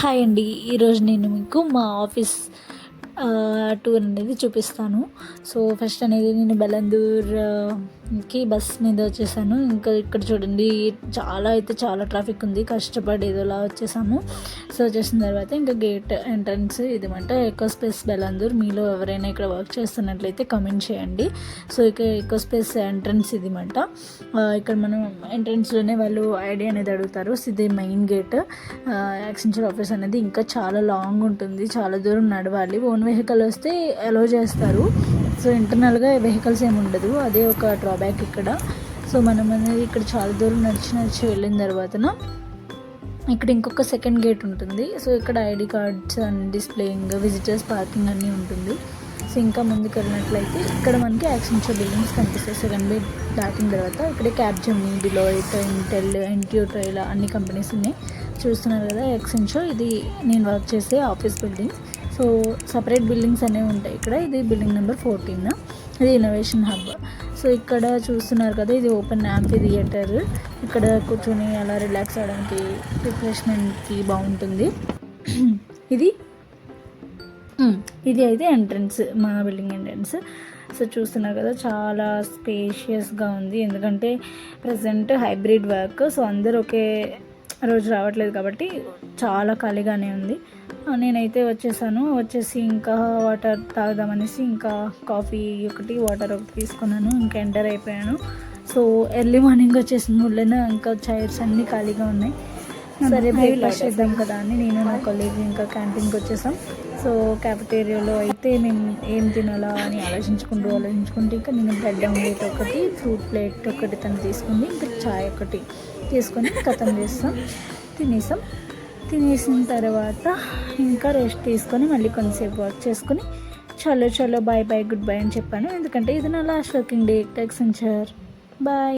Hi అండి. ఈరోజు నేను మీకు మా ఆఫీస్ టూర్ అనేది చూపిస్తాను. సో ఫస్ట్ అనేది నేను బెలందూర్ కి బస్ మీద వచ్చేసాను. ఇంకా ఇక్కడ చూడండి చాలా అయితే చాలా ట్రాఫిక్ ఉంది. కష్టపడి ఏదోలా వచ్చేసాము. సో వచ్చేసిన తర్వాత ఇంకా గేట్ ఎంట్రన్స్ ఇదేమంటే ఎకో స్పేస్ బెలందూర్ మీలో ఎవరైనా ఇక్కడ వర్క్ చేస్తున్నట్లయితే కమెంట్ చేయండి. సో ఇక ఎకో స్పేస్ ఎంట్రన్స్ ఇదిమంట. ఇక్కడ మనం ఎంట్రన్స్లోనే వాళ్ళు ఐడి అనేది అడుగుతారు. ఇది మెయిన్ గేట్ యాక్సెంచర్ ఆఫీస్ అనేది ఇంకా చాలా లాంగ్ ఉంటుంది. చాలా దూరం నడవాలి. ఓన్ వెహికల్ వస్తే అలో చేస్తారు. సో ఇంటర్నల్గా వెహికల్స్ ఏమి ఉండదు. అదే ఒక డ్రాబ్యాక్ ఇక్కడ. సో మనం అనేది ఇక్కడ చాలా దూరం నడిచి నడిచి వెళ్ళిన తర్వాతన ఇక్కడ ఇంకొక సెకండ్ గేట్ ఉంటుంది. సో ఇక్కడ ID cards and displaying visitors parking అన్నీ ఉంటుంది. సో ఇంకా ముందుకు వెళ్ళినట్లయితే ఇక్కడ మనకి యాక్సెంచర్ బిల్డింగ్స్ కనిపిస్తాయి. సెకండ్ గేట్ దాటిన తర్వాత ఇక్కడే క్యాబ్ జమ్ని డిలోయిట్ ఇంటెల్ ఎన్టీఓటో ఇలా అన్ని కంపెనీస్ ఉన్నాయి. చూస్తున్నారు కదా యాక్సెంచర్ ఇది నేను వర్క్ చేసే office buildings so separate buildings అనేవి ఉంటాయి ఇక్కడ. ఇది బిల్డింగ్ నెంబర్ ఫోర్టీన్. ఇది ఇన్నోవేషన్ హబ్. సో ఇక్కడ చూస్తున్నారు కదా ఇది ఓపెన్ యాంఫీ థియేటర్. ఇక్కడ కూర్చొని అలా రిలాక్స్ అవ్వడానికి రిఫ్రెష్మెంట్కి బాగుంటుంది. ఇది. ఇది అయితే ఎంట్రన్స్ మా బిల్డింగ్ ఎంట్రన్స్. సో చూస్తున్నారు కదా చాలా స్పేషియస్గా ఉంది. ఎందుకంటే ప్రజెంట్ హైబ్రిడ్ వర్క్. సో అందరూ ఒకే రోజు రావట్లేదు కాబట్టి చాలా ఖాళీగానే ఉంది. నేనైతే వచ్చేసాను. వచ్చేసి ఇంకా వాటర్ తాగుదామనేసి ఇంకా కాఫీ ఒకటి వాటర్ ఒకటి తీసుకున్నాను. ఇంకా ఎంటర్ అయిపోయాను. సో ఎర్లీ మార్నింగ్ వచ్చేసిన ముళ్ళన ఇంకా చైర్స్ అన్నీ ఖాళీగా ఉన్నాయి. సరే బ్రేక్ఫాస్ట్ చేద్దాం కదా అని నేను నా కొలీగ్ ఇంకా క్యాంటీన్కి వచ్చేసాం. సో క్యాఫిటేరియాలో అయితే మేము ఏం తినాలా అని ఆలోచించుకుంటూ ఆలోచించుకుంటూ ఇంకా నేను బ్రెడ్ ఆమ్లెట్ ఒకటి ఫ్రూట్ ప్లేట్ ఒకటి తను తీసుకుంది. ఇంకా చాయ్ ఒకటి తీసుకొని కథం చేస్తాం తినేసాం. తినేసిన తర్వాత ఇంకా రెస్ట్ తీసుకొని మళ్ళీ కొంతసేపు వర్క్ చేసుకొని చలో చలో బాయ్ బాయ్ గుడ్ బై అని చెప్పాను. ఎందుకంటే ఇది నా లాస్ట్ వర్కింగ్ డే. టెక్సెంచర్ బాయ్.